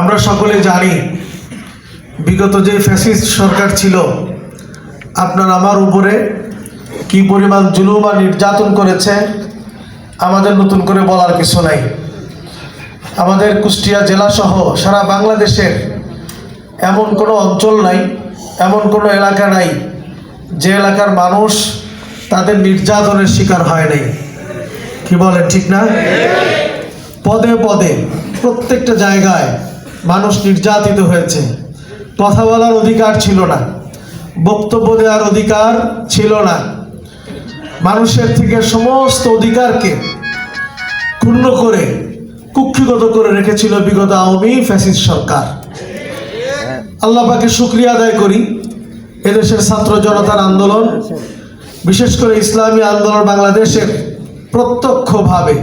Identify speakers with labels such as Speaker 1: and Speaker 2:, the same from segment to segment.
Speaker 1: আমরা সকলে জানি, বিগত যে ফ্যাসিস্ট সরকার ছিল, আপনার আমার উপরে কি পরিমাণ জুলুম আর নির্যাতন করেছে, আমাদের নতুন করে বলার কিছু নাই। আমাদের কুষ্টিয়া জেলা সহ সারা বাংলাদেশের এমন কোনো অঞ্চল নাই, এমন কোনো এলাকা নাই, যে এলাকার মানুষ তাদের নির্যাতনের শিকার হয় নাই। কি বলেন, ঠিক না? পদে পদে, প্রত্যেকটা জায়গায় মানুষ নির্যাতিত হয়েছে। কথা বলার অধিকার ছিল না। বক্তব্য দেওয়ার অধিকার ছিল না। মানুষের থেকে সমস্ত অধিকারকে ক্ষুণ্ণ করে, কুক্ষিগত করে রেখেছিল বিগত আওয়ামী ফ্যাসিস্ট সরকার। আল্লাহ পাকে শুক্রিয়া আদায় করি। এদেশের ছাত্র জনতার আন্দোলন, বিশেষ করে ইসলামী আন্দোলন বাংলাদেশের প্রত্যক্ষভাবে।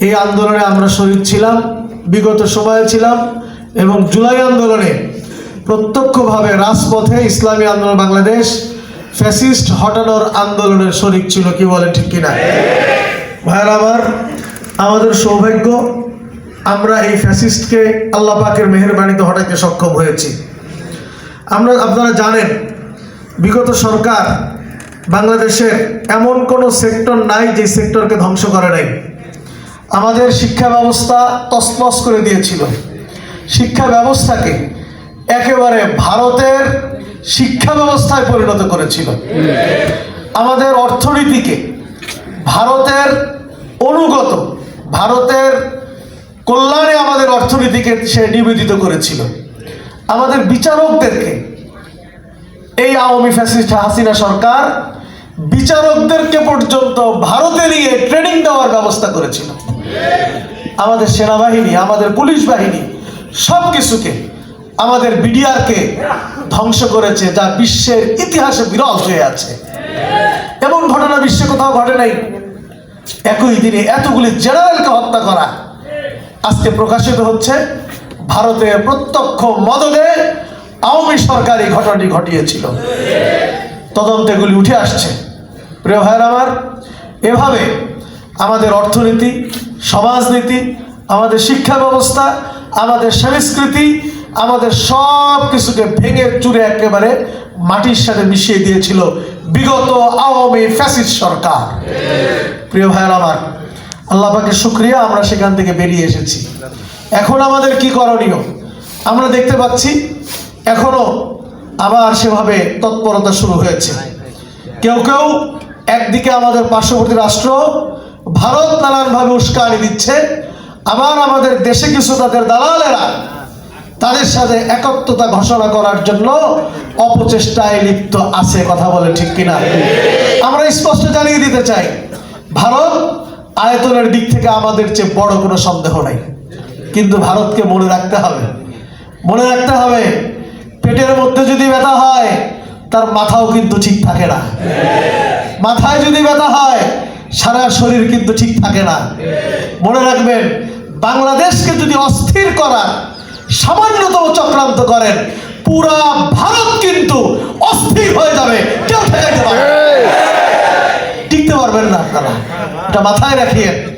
Speaker 1: এই আন্দোলনে আমরা শহীদ ছিলাম, বিগত সময়ে ছিলাম এবং জুলাই আন্দোলনে প্রত্যক্ষভাবে রাজপথে ইসলামী আন্দোলন বাংলাদেশ ফ্যাসিস্ট হটানোর আন্দোলনের শরিক ছিল, কি বলে ঠিক কিনা? ভাইয়ের আমার, আমাদের সৌভাগ্য, আমরা এই ফ্যাসিস্টকে আল্লাহ পাকের মেহরবানিতে হটাইতে সক্ষম হয়েছি। আমরা, আপনারা জানেন, বিগত সরকার বাংলাদেশের এমন কোনো সেক্টর নাই যে সেক্টরকে ধ্বংস করে নাই। আমাদের শিক্ষা ব্যবস্থা তছনছ করে দিয়েছিল। শিক্ষা ব্যবস্থাকে একেবারে ভারতের শিক্ষা ব্যবস্থায় পরিণত করেছিল। আমাদের অর্থনীতিকে ভারতের অনুগত, ভারতের কল্যাণে আমাদের অর্থনীতিকে সে নিবেদিত করেছিল। আমাদের বিচারকদেরকে, এই আওয়ামী ফ্যাসিস্ট হাসিনা সরকার বিচারকদেরকে পর্যন্ত ভারতে নিয়ে ট্রেনিং দেওয়ার ব্যবস্থা করেছিল। আমাদের সেনাবাহিনী, আমাদের পুলিশ বাহিনী সব কিছুকে আমাদের বিডিআরকে ধ্বংস করেছে, যা বিশ্বের ইতিহাসে বিরল হয়ে আছে। এমন ঘটনা বিশ্বে কোথাও ঘটে নাই। একই দিনে এতগুলি জেনারেলকে হত্যা করা। আজকে প্রকাশিত হচ্ছে, ভারতে প্রত্যক্ষ মদদে আওয়ামী সরকার এই ঘটনাটি ঘটিয়েছিল। তদন্তে এগুলি উঠে আসছে। প্রিয় ভাইয়ের আমার, এভাবে আমাদের অর্থনীতি, সমাজনীতি, আমাদের শিক্ষা ব্যবস্থা আমাদের সংস্কৃতি, আমাদের সব কিছুকে ভেঙে চুরে একেবারে মাটির সাথে মিশিয়ে দিয়েছিল বিগত আওয়ামী ফ্যাসিস্ট সরকার। প্রিয় ভাইয়ের আমার, আল্লাহ পাকের শুক্রিয়া, আমরা সেখান থেকে বেরিয়ে এসেছি। এখন আমাদের কি করণীয়? আমরা দেখতে পাচ্ছি এখনও আবার সেভাবে তৎপরতা শুরু হয়েছে। কেউ কেউ একদিকে আমাদের পার্শ্ববর্তী রাষ্ট্র ভারত নানানভাবে উস্কানি দিচ্ছে আবার আমাদের দেশে কিছু তাদের দালালেরা তাদের সাথে একত্রতা ঘোষণা করার জন্য অপচেষ্টায় লিপ্ত আছে, কথা বলে ঠিক কিনা? আমরা স্পষ্ট জানিয়ে দিতে চাই, ভারত আয়তনের দিক থেকে আমাদের চেয়ে বড় কোনো সন্দেহ নাই। কিন্তু ভারতকে মনে রাখতে হবে, মনে রাখতে হবে, পেটের মধ্যে যদি ব্যথা হয়, তার মাথাও কিন্তু ঠিক থাকে না। মাথায় যদি ব্যথা হয় সারা শরীর কিন্তু ঠিক থাকে না। মনে রাখবেন, বাংলাদেশকে যদি অস্থির করার সামান্যতম চক্রান্ত করেন, পুরা ভারত কিন্তু অস্থির হয়ে যাবে। কেউ ঠেকাইতে পারবে টিকতে পারবেন না আপনারা। এটা মাথায় রাখিয়ে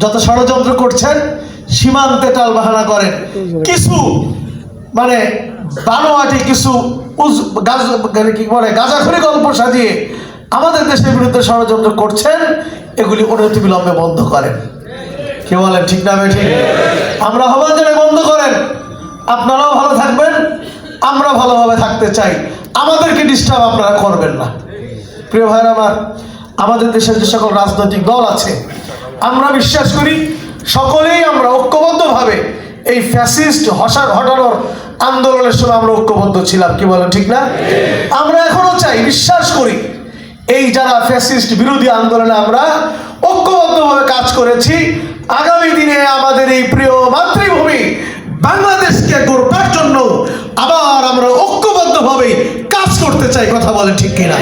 Speaker 1: যত ষড়যন্ত্র করছেন, সীমান্তে টাল বাহানা করেন। কিছু মানে বানোয়াটি কিছু গাজ- মানে বলে গল্প সাজিয়ে আমাদের দেশের বিরুদ্ধে ষড়যন্ত্র করছেন, এগুলি অনতিবিলম্বে বন্ধ করেন। কে বলেন, ঠিক না ঠিক? আমরা আহ্বান জানাই বন্ধ করেন। আপনারাও ভালো থাকবেন, আমরা ভালোভাবে থাকতে চাই। আমাদেরকে ডিস্টার্ব আপনারা করবেন না। প্রিয় ভাইরা আমার, আমাদের দেশের যে সকল রাজনৈতিক দল আছে, আমরা বিশ্বাস করি সকলেই আমরা ঐক্যবদ্ধভাবে এই ফ্যাসিস্ট হসার হটানোর আন্দোলনের সময় আমরা ঐক্যবদ্ধ ছিলাম। কি বলেন, ঠিক না? আমরা এখনও চাই, বিশ্বাস করি এই যারা ফ্যাসিস্ট বিরোধী আন্দোলনে আমরা ঐক্যবদ্ধভাবে কাজ করেছি, আগামী দিনে আমাদের এই প্রিয় মাতৃভূমি বাংলাদেশকে গড়বার জন্য আবার আমরা ঐক্যবদ্ধভাবে কাজ করতে চাই, কথা বলে ঠিক কিনা?